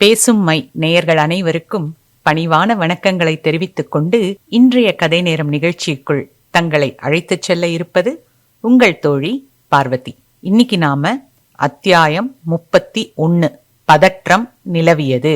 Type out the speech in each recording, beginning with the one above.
பேசும் மை நேயர்கள் அனைவருக்கும் பணிவான வணக்கங்களை தெரிவித்துக் கொண்டு இன்றைய கதை நேரம் நிகழ்ச்சிக்குள் தங்களை அழைத்துச் செல்ல இருப்பது உங்கள் தோழி பார்வதி. இன்னைக்கு நாம அத்தியாயம் முப்பத்தி ஒன்னு பதற்றம் நிலவியது.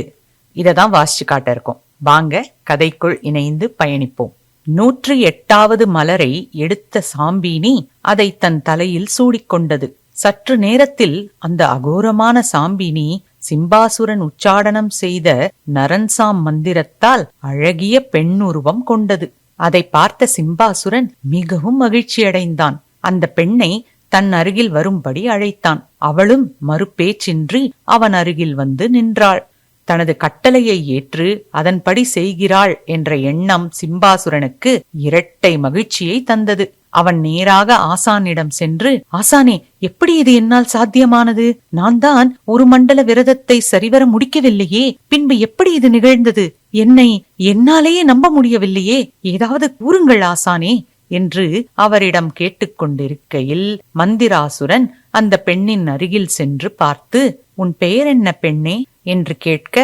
இதை தான் வாசிச்சு காட்ட இருக்கோம். வாங்க கதைக்குள் இணைந்து பயணிப்போம். நூற்றி எட்டாவது மலரை எடுத்த சாம்பினி அதை தன் தலையில் சூடிக்கொண்டது சற்று நேரத்தில் அந்த அகோரமான சாம்பினி சிம்பாசுரன் உச்சாடனம் செய்த நரன்சாம் மந்திரத்தால் அழகிய பெண்ணுருவம் கொண்டது. அதை பார்த்த சிம்பாசுரன் மிகவும் மகிழ்ச்சியடைந்தான். அந்த பெண்ணை தன் அருகில் வரும்படி அழைத்தான். அவளும் மறுபேச்சின்றி அவன் அருகில் வந்து நின்றாள். தனது கட்டளையை ஏற்று அதன்படி செய்கிறாள் என்ற எண்ணம் சிம்பாசுரனுக்கு இரட்டை மகிழ்ச்சியை தந்தது. அவன் நேராக ஆசானிடம் சென்று ஆசானே எப்படி இது என்னால் சாத்தியமானது? நான் தான் ஒரு மண்டல விரதத்தை சரிவர முடிக்கவில்லையே. பின்பு எப்படி இது நிகழ்ந்தது? என்னை என்னாலேயே நம்ப முடியவில்லையே. ஏதாவது கூறுங்கள் ஆசானே என்று அவரிடம் கேட்டுக்கொண்டிருக்கையில் மந்திராசுரன் அந்த பெண்ணின் அருகில் சென்று பார்த்து உன் பெயர் என்ன பெண்ணே? என்று கேட்க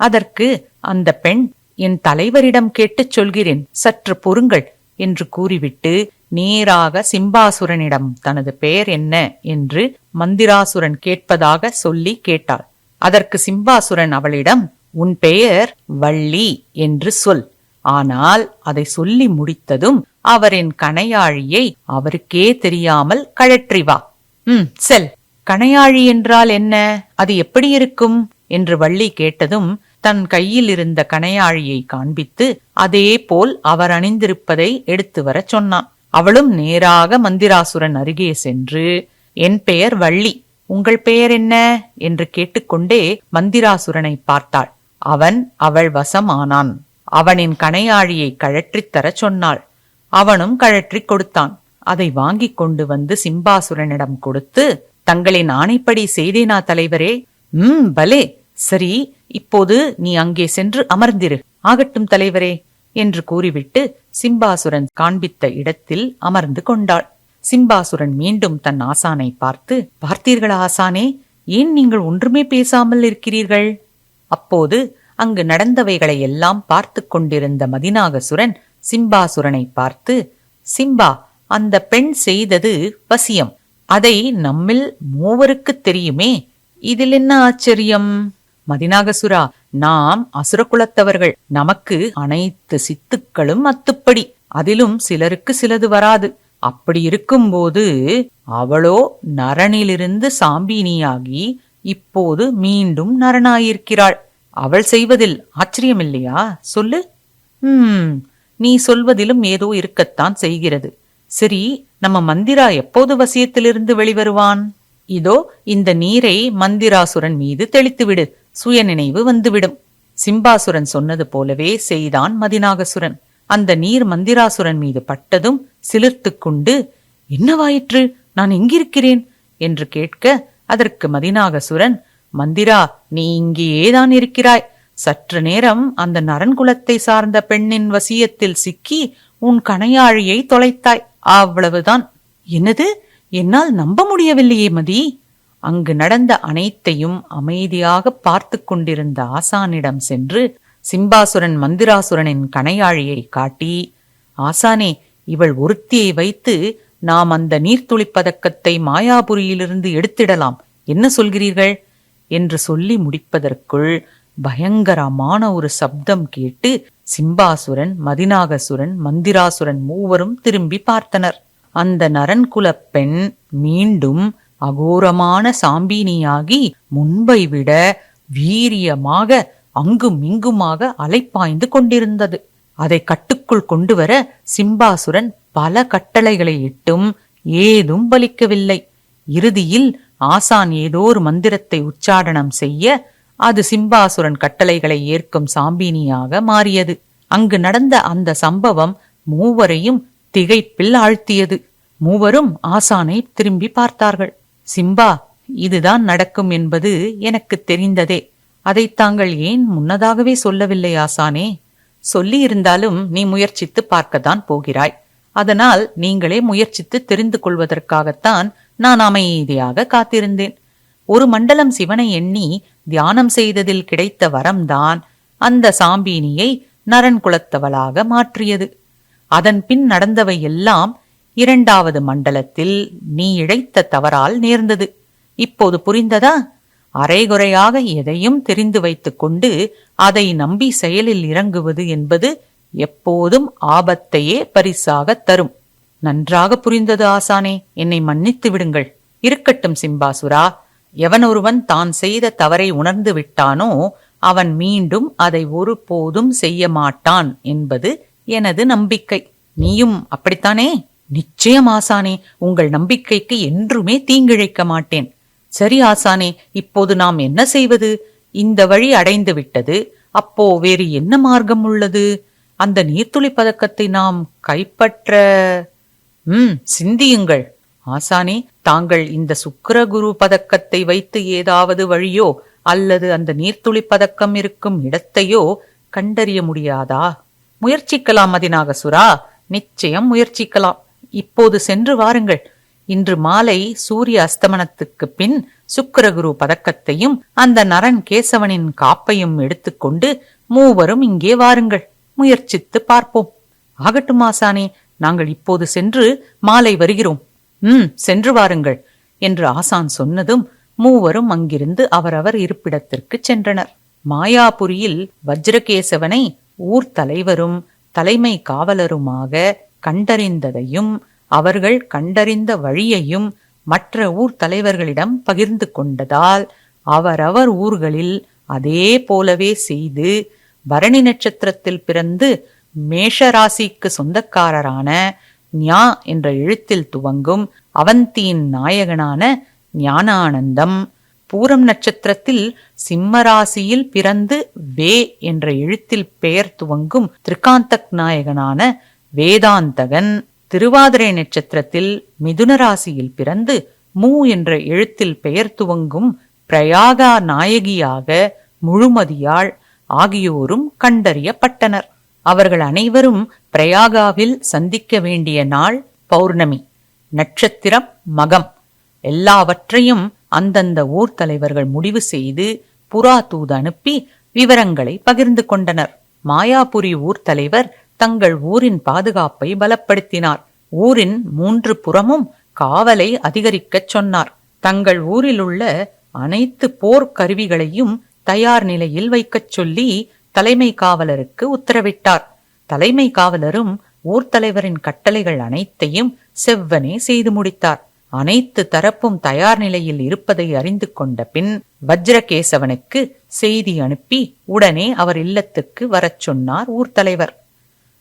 அதற்கு அந்த பெண் என் தலைவரிடம் கேட்டுச் சொல்கிறேன். சற்று பொறுங்கள் என்று கூறிவிட்டு நேராக சிம்பாசுரனிடம் தனது பெயர் என்ன என்று மந்திராசுரன் கேட்பதாக சொல்லி கேட்டாள். அதற்கு சிம்பாசுரன் அவளிடம் உன் பெயர் வள்ளி என்று சொல். ஆனால் அதை சொல்லி முடித்ததும் அவரின் கணையாழியை அவருக்கே தெரியாமல் கழற்றி வா. ம் செல். கணையாழி என்றால் என்ன? அது எப்படி இருக்கும் என்று வள்ளி கேட்டதும் தன் கையில் இருந்த கணையாழியை காண்பித்து அதே போல் அவர் அணிந்திருப்பதை எடுத்து வரச் சொன்னான். அவளும் நேராக மந்திராசுரன் அருகே சென்று என் பெயர் வள்ளி உங்கள் பெயர் என்ன? என்று கேட்டுக்கொண்டே மந்திராசுரனை பார்த்தாள். அவன் அவள் வசமானான். அவனின் கணையாழியை கழற்றித் தரச் சொன்னாள். அவனும் கழற்றிக் கொடுத்தான். அதை வாங்கிக் கொண்டு வந்து சிம்பாசுரனிடம் கொடுத்து தங்களின் ஆணைப்படி செய்தேனா தலைவரே? ம் பலே. சரி இப்போது நீ அங்கே சென்று அமர்ந்திரு. ஆகட்டும் தலைவரே. என்று கூறிவிட்டு சிம்பாசுரன் காண்பித்த இடத்தில் அமர்ந்து கொண்டாள். சிம்பாசுரன் மீண்டும் தன் ஆசானை பார்த்து பார்த்தீர்களா ஆசானே ஏன் நீங்கள் ஒன்றுமே பேசாமல் இருக்கிறீர்கள் அப்போது அங்கு நடந்தவைகளை எல்லாம் பார்த்து கொண்டிருந்த மதிநாகசுரன் சிம்பாசுரனை பார்த்து சிம்பா அந்த பெண் செய்தது வசியம். அதை நம்மில் மூவருக்கு தெரியுமே. இதில் என்ன ஆச்சரியம்? மதிநாகசுரா நாம் அசுரகுலத்தவர்கள். நமக்கு அனைத்து சித்துக்களும் அத்துப்படி. அதிலும் சிலருக்கு சிலது வராது. அப்படி இருக்கும்போது அவளோ நரனிலிருந்து சாம்பினியாகி இப்போது மீண்டும் நரனாயிருக்கிறாள். அவள் செய்வதில் ஆச்சரியமில்லையா? சொல்லு. ம் நீ சொல்வதிலும் ஏதோ இருக்கத்தான் செய்கிறது. சரி நம்ம மந்திரா எப்போது வசியத்திலிருந்து வெளிவருவான்? இதோ இந்த நீரை மந்திராசுரன் மீது தெளித்துவிடு. சுயநினைவு வந்துவிடும். சிம்பாசுரன் சொன்னது போலவே செய்தான் மதிநாகசுரன். அந்த நீர் மந்திராசுரன் மீது பட்டதும் சிலிர்த்து கொண்டு என்னவாயிற்று? நான் எங்கிருக்கிறேன்? என்று கேட்க அதற்கு மதிநாகசுரன் மந்திரா நீ இங்கேயேதான் இருக்கிறாய். சற்று நேரம் அந்த நரன்குலத்தை சார்ந்த பெண்ணின் வசியத்தில் சிக்கி உன் கணையாழியை தொலைத்தாய். அவ்வளவுதான். என்னது? என்னால் நம்ப முடியவில்லையே மதி. அங்கு நடந்த அனைத்தையும் அமைதியாக பார்த்து கொண்டிருந்த ஆசானிடம் சென்று சிம்பாசுரன் மந்திராசுரனின் கணையாழியை காட்டி ஆசானே இவள் ஒருத்தியை வைத்து நாம் அந்த நீர்த்துளிப்பதக்கத்தை மாயாபுரியிலிருந்து எடுத்திடலாம். என்ன சொல்கிறீர்கள்? என்று சொல்லி முடிப்பதற்குள் பயங்கரமான ஒரு சப்தம் கேட்டு சிம்பாசுரன் மதினாகசுரன் மந்திராசுரன் மூவரும் திரும்பி பார்த்தனர். அந்த நரன்குலப் பெண் மீண்டும் அகோரமான சாம்பினியாகி முன்பை விட வீரியமாக அங்கும் இங்குமாக அலைப்பாய்ந்து கொண்டிருந்தது. அதை கட்டுக்குள் கொண்டு வர சிம்பாசுரன் பல கட்டளைகளை இட்டும் ஏதும் பலிக்கவில்லை. இறுதியில் ஆசான் ஏதோ ஒரு மந்திரத்தை உச்சாடனம் செய்ய அது சிம்பாசுரன் கட்டளைகளை ஏற்கும் சாம்பினியாக மாறியது. அங்கு நடந்த அந்த சம்பவம் மூவரையும் திகைப்பில் ஆழ்த்தியது. மூவரும் ஆசானை திரும்பி பார்த்தார்கள். சிம்பா இதுதான் நடக்கும் என்பது எனக்கு தெரிந்ததே. அதை தாங்கள் ஏன் முன்னதாகவே சொல்லவில்லை ஆசானே? சொல்லியிருந்தாலும் நீ முயற்சித்து பார்க்கத்தான் போகிறாய். அதனால் நீங்களே முயற்சித்து தெரிந்து கொள்வதற்காகத்தான் நான் அமைதியாக காத்திருந்தேன். ஒரு மண்டலம் சிவனை எண்ணி தியானம் செய்ததில் கிடைத்த வரம்தான் அந்த சாம்பீனியை நரன் குலத்தவளாக மாற்றியது. அதன் பின் நடந்தவை எல்லாம் இரண்டாவது மண்டலத்தில் நீ இழைத்த தவறால் நேர்ந்தது. இப்போது புரிந்ததா? அரைகுறையாக எதையும் தெரிந்து வைத்துக் கொண்டு அதை நம்பி செயலில் இறங்குவது என்பது எப்போதும் ஆபத்தையே பரிசாக தரும். நன்றாக புரிந்தது ஆசானே என்னை மன்னித்து விடுங்கள். இருக்கட்டும் சிம்பாசுரா எவனொருவன் தான் செய்த தவறை உணர்ந்து விட்டானோ அவன் மீண்டும் அதை ஒருபோதும் செய்ய மாட்டான் என்பது எனது நம்பிக்கை. நீயும் அப்படித்தானே? நிச்சயம் ஆசானே உங்கள் நம்பிக்கைக்கு என்றுமே தீங்கிழைக்க மாட்டேன். சரி ஆசானே இப்போது நாம் என்ன செய்வது? இந்த வழி அடைந்து விட்டது. அப்போ வேறு என்ன மார்க்கம் உள்ளது? அந்த நீர்த்துளி பதக்கத்தை நாம் கைப்பற்ற ம் சிந்தியுங்கள். ஆசானே தாங்கள் இந்த சுக்கிரகுரு பதக்கத்தை வைத்து ஏதாவது வழியோ அல்லது அந்த நீர்த்துளி பதக்கம் இருக்கும் இடத்தையோ கண்டறிய முடியாதா? முயற்சிக்கலாம் அதிநாகசுரா நிச்சயம் முயற்சிக்கலாம். இப்போது சென்று வாருங்கள். இன்று மாலை சூரிய அஸ்தமனத்துக்கு பின் சுக்கிரகுரு பதக்கத்தையும் அந்த நரன் கேசவனின் காப்பையும் எடுத்துக்கொண்டு மூவரும் இங்கே வாருங்கள். முயற்சித்து பார்ப்போம். ஆகட்டும் ஆசானே நாங்கள் இப்போது சென்று மாலை வருகிறோம். ம் சென்று வாருங்கள் என்று ஆசான் சொன்னதும் மூவரும் அங்கிருந்து அவரவர் இருப்பிடத்திற்கு சென்றனர். மாயாபுரியில் வஜ்ரகேசவனை ஊர் தலைவரும் தலைமை காவலருமாக கண்டறிந்ததையும் அவர்கள் கண்டறிந்த வழியையும் மற்ற ஊர் தலைவர்களிடம் பகிர்ந்து கொண்டதால் அவரவர் ஊர்களில் அதே போலவே செய்து பரணி நட்சத்திரத்தில் பிறந்து மேஷராசிக்கு சொந்தக்காரரான ஞா என்ற எழுத்தில் துவங்கும் அவந்தியின் நாயகனான ஞானானந்தம் பூரம் நட்சத்திரத்தில் சிம்மராசியில் பிறந்து வே என்ற எழுத்தில் பெயர் துவங்கும் திரிகாந்தக் நாயகனான வேதாந்தகன் திருவாதிரை நட்சத்திரத்தில் மிதுன ராசியில் பிறந்து மூ என்ற எழுத்தில் பெயர் துவங்கும் பிரயாகா நாயகியாக முழுமதியாள் ஆகியோரும் கண்டறியப்பட்டனர். அவர்கள் அனைவரும் பிரயாகாவில் சந்திக்க வேண்டிய நாள் பௌர்ணமி. நட்சத்திரம் மகம். எல்லாவற்றையும் அந்தந்த ஊர் தலைவர்கள் முடிவு செய்து புறா தூது அனுப்பி விவரங்களை பகிர்ந்து கொண்டனர். மாயாபுரி ஊர் தலைவர் தங்கள் ஊரின் பாதுகாப்பை பலப்படுத்தினார். ஊரின் மூன்று புறமும் காவலை அதிகரிக்கச் சொன்னார். தங்கள் ஊரில் உள்ள அனைத்து போர் கருவிகளையும் தயார் நிலையில் வைக்கச் சொல்லி தலைமை காவலருக்கு உத்தரவிட்டார். தலைமை காவலரும் ஊர் தலைவரின் கட்டளைகள் அனைத்தையும் செவ்வனே செய்து முடித்தார். அனைத்து தரப்பும் தயார் நிலையில் இருப்பதை அறிந்து கொண்ட பின் வஜ்ரகேசவனுக்கு செய்தி அனுப்பி உடனே அவர் இல்லத்துக்கு வரச் சொன்னார் ஊர் தலைவர்.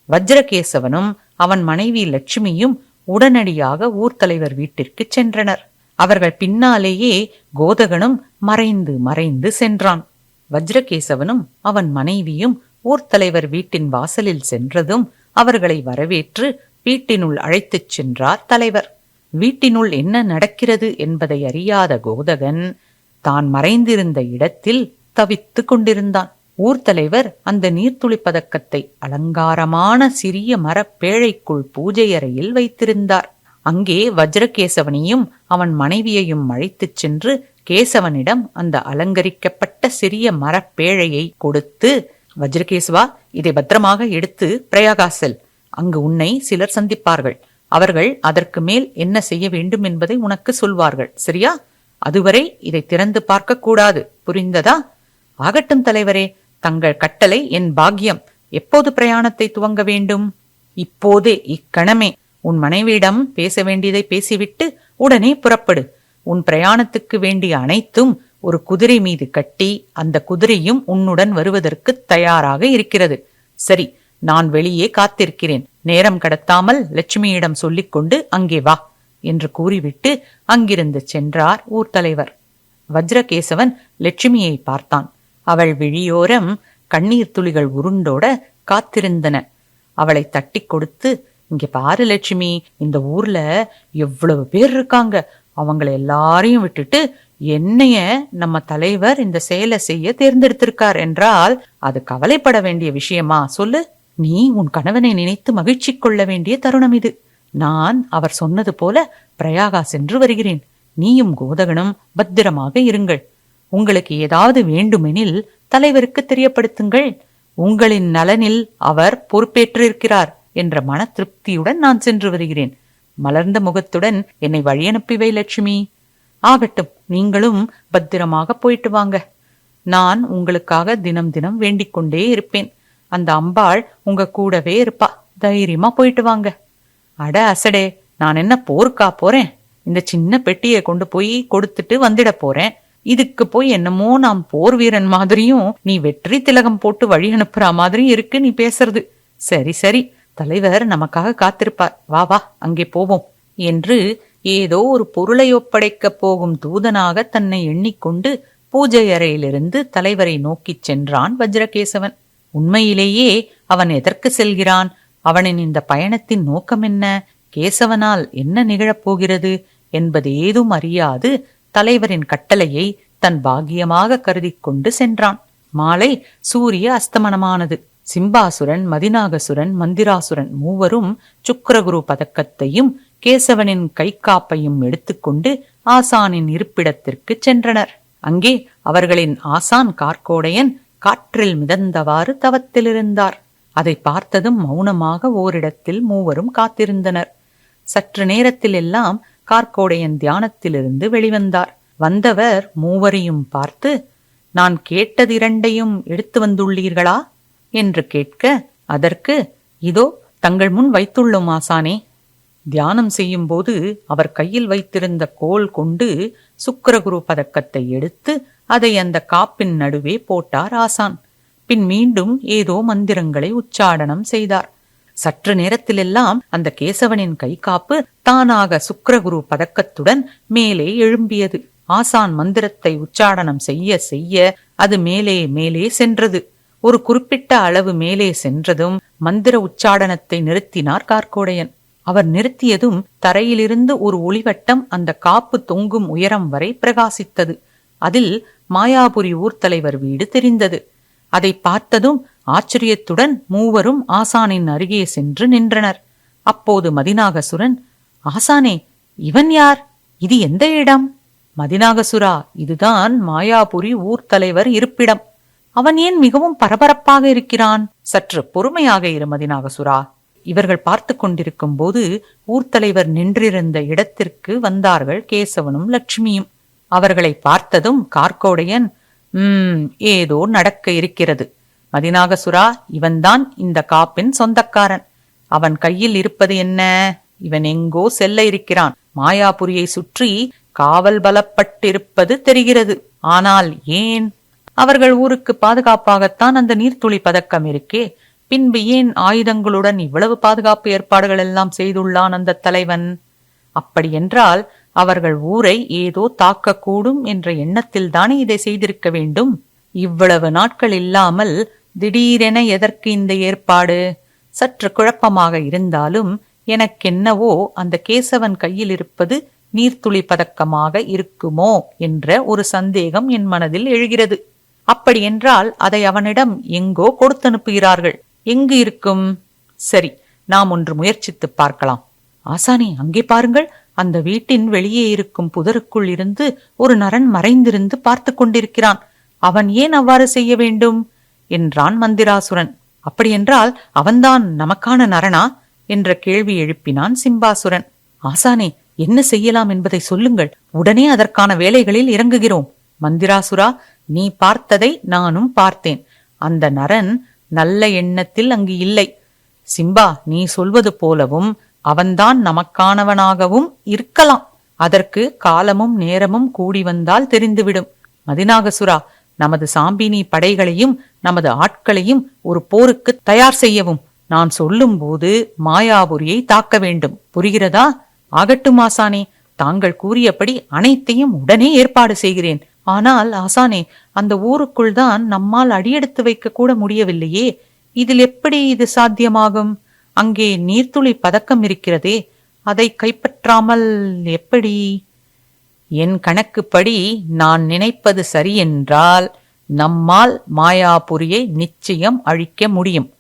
வஜ்ரகேசவனும் அவன் மனைவி லட்சுமியும் உடனடியாக ஊர் தலைவர் வீட்டிற்கு சென்றனர். அவர்கள் பின்னாலேயே கோதகனும் மறைந்து மறைந்து சென்றான். வஜ்ரகேசவனும் அவன் மனைவியும் ஊர் தலைவர் வீட்டின் வாசலில் சென்றதும் அவர்களை வரவேற்று வீட்டினுள் அழைத்துச் சென்றார் தலைவர். வீட்டினுள் என்ன நடக்கிறது என்பதை அறியாத கோதகன் தான் மறைந்திருந்த இடத்தில் தவித்துக் கொண்டிருந்தான். ஊர் தலைவர் அந்த நீர்த்துளி பதக்கத்தை அலங்காரமான சிறிய மரப்பேழைக்குள் பூஜை அறையில் வைத்திருந்தார். அங்கே வஜ்ரகேசவனையும் அவன் மனைவியையும் அழைத்துச் சென்று கேசவனிடம் அந்த அலங்கரிக்கப்பட்ட சிறிய மரப்பேழையை கொடுத்து வஜ்ரகேசவா இதை பத்திரமாக எடுத்து பிரயாகாசல் அங்கு உன்னை சிலர் சந்திப்பார்கள். அவர்கள் அதற்கு மேல் என்ன செய்ய வேண்டும் என்பதை உனக்கு சொல்வார்கள். சரியா? அதுவரை இதை திறந்து பார்க்க கூடாது. புரிந்ததா? ஆகட்டும் தலைவரே தங்கள் கட்டளை என் பாக்கியம் எப்போது பிரயாணத்தை துவங்க வேண்டும்? இப்போதே இக்கணமே. உன் மனைவியிடம் பேச வேண்டியதை பேசிவிட்டு உடனே புறப்படு. உன் பிரயாணத்துக்கு வேண்டிய அனைத்தும் ஒரு குதிரை மீது கட்டி அந்த குதிரையும் உன்னுடன் வருவதற்கு தயாராக இருக்கிறது. சரி நான் வெளியே காத்திருக்கிறேன். நேரம் கடத்தாமல் லட்சுமியிடம் சொல்லிக்கொண்டு அங்கே வா என்று கூறிவிட்டு அங்கிருந்து சென்றார் ஊர் தலைவர் வஜ்ரகேசவன் லட்சுமியை பார்த்தான். அவள் விழியோரம் கண்ணீர் துளிகள் உருண்டோட காத்திருந்தன. அவளை தட்டி கொடுத்து இங்க பாரு லட்சுமி இந்த ஊர்ல எவ்வளவு பேர் இருக்காங்க. அவங்கள எல்லாரையும் விட்டுட்டு என்னைய நம்ம தலைவர் இந்த செயலை செய்ய தேர்ந்தெடுத்திருக்கார் என்றால் அது கவலைப்பட வேண்டிய விஷயமா? சொல்லு. நீ உன் கணவனை நினைத்து மகிழ்ச்சி கொள்ள வேண்டிய தருணம் இது. நான் அவர் சொன்னது போல பிரயாகா சென்று வருகிறேன். நீயும் கோதகனும் பத்திரமாக இருங்கள். உங்களுக்கு ஏதாவது வேண்டுமெனில் தலைவருக்கு தெரியப்படுத்துங்கள். உங்களின் நலனில் அவர் பொறுப்பேற்றிருக்கிறார் என்ற மன திருப்தியுடன் நான் சென்று வருகிறேன். மலர்ந்த முகத்துடன் என்னை வழியனுப்பிவை லட்சுமி. ஆகட்டும் நீங்களும் பத்திரமாக போயிட்டு வாங்க. நான் உங்களுக்காக தினம் தினம் வேண்டிக் கொண்டே இருப்பேன். அந்த அம்பாள் உங்க கூடவே இருப்பா. தைரியமா போயிட்டு வாங்க. அட அசடே நான் என்ன போருக்கா போறேன்? இந்த சின்ன பெட்டியை கொண்டு போய் கொடுத்துட்டு வந்துட போறேன். இதுக்கு போய் என்னமோ நாம் போர் வீரன் மாதிரியும் நீ வெற்றி திலகம் போட்டு வழி அனுப்புற மாதிரியும் இருக்கு நீ பேசுறது. சரி சரி. தலைவர் நமக்காக காத்திருப்பார். வா வா அங்கே போவோம் என்று ஏதோ ஒரு பொருளை ஒப்படைக்கப் போகும் தூதனாக தன்னை எண்ணிக்கொண்டு பூஜை அறையிலிருந்து தலைவரை நோக்கிச் சென்றான் வஜ்ரகேசவன். உண்மையிலேயே அவன் எதற்கு செல்கிறான்? அவனின் இந்த பயணத்தின் நோக்கம் என்ன? கேசவனால் என்ன நிகழப் போகிறது என்பது ஏதும் அறியாது தலைவரின் கட்டளையை தன் பாக்கியமாக கருதி கொண்டு சென்றான். மாலை சூரிய அஸ்தமனமானது. சிம்பாசுரன் மதிநாகசுரன் மந்திராசுரன் மூவரும் சுக்கரகுரு பதக்கத்தையும் கேசவனின் கைக்காப்பையும் எடுத்துக்கொண்டு ஆசானின் இருப்பிடத்திற்கு சென்றனர். அங்கே அவர்களின் ஆசான் கார்கோடையன் காற்றில் மிதந்தவாறு தவத்திலிருந்தார். அதை பார்த்ததும் மௌனமாக ஓரிடத்தில் மூவரும் காத்திருந்தனர். சற்று நேரத்தில் எல்லாம் கார்கோடையன் தியானத்திலிருந்து வெளிவந்தார். வந்தவர் மூவரையும் பார்த்து நான் கேட்டது இரண்டையும் எடுத்து வந்துள்ளீர்களா? என்று கேட்க அதற்கு இதோ தங்கள் முன் வைத்துள்ளோம் ஆசானே. தியானம் செய்யும்போது அவர் கையில் வைத்திருந்த கோல் கொண்டு சுக்கரகுரு பதக்கத்தை எடுத்து அதை அந்த காப்பின் நடுவே போட்டார் ஆசான். பின் மீண்டும் ஏதோ மந்திரங்களை உச்சாடனம் செய்தார். சற்று நேரத்திலெல்லாம் அந்த கேசவனின் கை காப்பு தானாக சுக்கரகுரு பதக்கத்துடன் மேலே எழும்பியது. ஆசான் மந்திரத்தை உச்சாடனம் செய்ய செய்ய அது மேலே மேலே சென்றது. ஒரு குறிப்பிட்ட அளவு மேலே சென்றதும் மந்திர உச்சாடனத்தை நிறுத்தினார் கார்கோடையன் அவர் நிறுத்தியதும் தரையிலிருந்து ஒரு ஒளிவட்டம் அந்த காப்பு தொங்கும் உயரம் வரை பிரகாசித்தது. அதில் மாயாபுரி ஊர்த்தலைவர் வீடு தெரிந்தது. அதை பார்த்ததும் ஆச்சரியத்துடன் மூவரும் ஆசானின் அருகே சென்று நின்றனர். அப்போது மதிநாகசுரன் ஆசானே இவன் யார்? இது எந்த இடம்? மதிநாகசுரா இதுதான் மாயாபுரி ஊர் தலைவர் இருப்பிடம். அவன் ஏன் மிகவும் பரபரப்பாக இருக்கிறான்? சற்று பொறுமையாக இரு மதிநாகசுரா. இவர்கள் பார்த்து கொண்டிருக்கும் போது ஊர்த்தலைவர் நின்றிருந்த இடத்திற்கு வந்தார்கள் கேசவனும் லட்சுமியும். அவர்களை பார்த்ததும் கார்கோடையன் உம் ஏதோ நடக்க இருக்கிறது. மதினாகசுரா இவன்தான் இந்த காப்பின் சொந்தக்காரன். அவன் கையில் இருப்பது என்ன? இவன் எங்கோ செல்ல இருக்கிறான். மாயாபுரியை சுற்றி காவல் பலப்பட்டிருப்பது தெரிகிறது. ஆனால் ஏன்? அவர்கள் ஊருக்கு பாதுகாப்பாகத்தான் அந்த நீர்த்துளி பதக்கம் இருக்கே. பின்பு ஏன் ஆயுதங்களுடன் இவ்வளவு பாதுகாப்பு ஏற்பாடுகள் எல்லாம் செய்துள்ளான் அந்த தலைவன்? அப்படியென்றால் அவர்கள் ஊரை ஏதோ தாக்கக்கூடும் என்ற எண்ணத்தில் தானே இதை செய்திருக்க வேண்டும்? இவ்வளவு நாட்கள் இல்லாமல் திடீரென எதற்கு இந்த ஏற்பாடு? சற்று குழப்பமாக இருந்தாலும் எனக்கென்னவோ அந்த கேசவன் கையில் இருப்பது நீர்த்துளி பதக்கமாக இருக்குமோ என்ற ஒரு சந்தேகம் என் மனதில் எழுகிறது. அப்படியென்றால் அதை அவனிடம் எங்கோ கொடுத்து அனுப்புகிறார்கள். எங்கு இருக்கும்? சரி நாம் ஒன்று முயற்சித்து பார்க்கலாம். ஆசானி அங்கே பாருங்கள். அந்த வீட்டின் வெளியே இருக்கும் புதருக்குள் இருந்து ஒரு நரன் மறைந்திருந்து பார்த்து கொண்டிருக்கிறான். அவன் ஏன் அவ்வாறு செய்ய வேண்டும்? என்றான் மந்திராசுரன். அப்படியென்றால் அவன்தான் நமக்கான நரனா என்ற கேள்வி எழுப்பினான் சிம்பாசுரன். ஆசானே என்ன செய்யலாம் என்பதை சொல்லுங்கள். உடனே அதற்கான வேலைகளில் இறங்குகிறோம். மந்திராசுரா நீ பார்த்ததை நானும் பார்த்தேன். அந்த நரன் நல்ல எண்ணத்தில் அங்கு இல்லை. சிம்பா நீ சொல்வது போலவும் அவன்தான் நமக்கானவனாகவும் இருக்கலாம். அதற்கு காலமும் நேரமும் கூடி வந்தால் தெரிந்துவிடும். மதிநாகசுரா நமது சாம்பினி படைகளையும் நமது ஆட்களையும் ஒரு போருக்கு தயார் செய்யவும். நான் சொல்லும்போது மாயாபுரியை தாக்க வேண்டும். புரிகிறதா? ஆகட்டும் ஆசானே தாங்கள் கூறியபடி அனைத்தையும் உடனே ஏற்பாடு செய்கிறேன். ஆனால் ஆசானே அந்த ஊருக்குள் தான் நம்மால் அடியெடுத்து வைக்க கூட முடியவில்லையே. இதில் எப்படி இது சாத்தியமாகும்? அங்கே நீர்த்துளி பதக்கம் இருக்கிறதே. அதை கைப்பற்றாமல் எப்படி? என் கணக்குப்படி நான் நினைப்பது சரியென்றால் நம்மால் மாயாபுரியை நிச்சயம் அழிக்க முடியும்.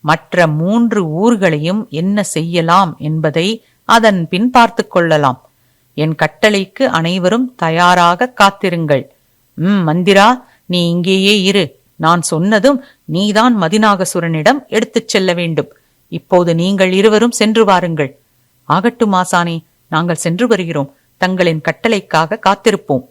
மற்ற மூன்று ஊர்களையும் என்ன செய்யலாம் என்பதை அதன் பின் பார்த்து கொள்ளலாம். என் கட்டளைக்கு அனைவரும் தயாராக காத்திருங்கள். ம் மந்திரா நீ இங்கேயே இரு. நான் சொன்னதும் நீதான் மதிநாகசுரனிடம் எடுத்துச் செல்ல வேண்டும். இப்போது நீங்கள் இருவரும் சென்று வாருங்கள். ஆகட்டும் ஆசானே நாங்கள் சென்று வருகிறோம். தங்களின் கட்டளைக்காக காத்திருப்போம்.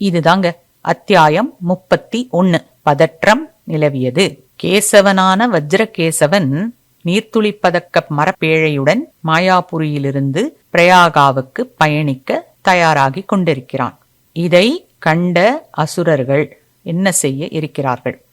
இதுதாங்க அத்தியாயம் முப்பத்தி ஒன்னு. பதற்றம் நிலவியது. கேசவனான வஜ்ரகேசவன் நீர்த்துளிப்பதக்க மரப்பேழையுடன் மாயாபுரியிலிருந்து பிரயாகாவுக்கு பயணிக்க தயாராகிக் கொண்டிருக்கிறான். இதை கண்ட அசுரர்கள் என்ன செய்ய இருக்கிறார்கள்?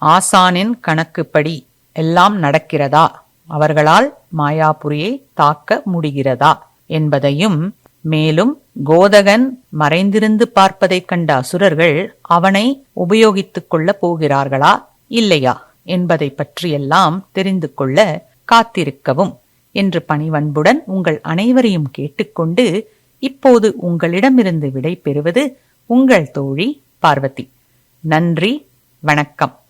ஆசானின் கணக்குப்படி எல்லாம் நடக்கிறதா? அவர்களால் மாயாபுரியை தாக்க முடிகிறதா? என்பதையும் மேலும் கோதகன் மறைந்திருந்து பார்ப்பதைக் கண்ட அசுரர்கள் அவனை உபயோகித்துக் கொள்ளப் போகிறார்களா இல்லையா என்பதை பற்றியெல்லாம் தெரிந்து கொள்ள காத்திருக்கவும் என்று பணிவன்புடன் உங்கள் அனைவரையும் கேட்டுக்கொண்டு இப்போது உங்களிடமிருந்து விடை பெறுவது உங்கள் தோழி பார்வதி. நன்றி வணக்கம்.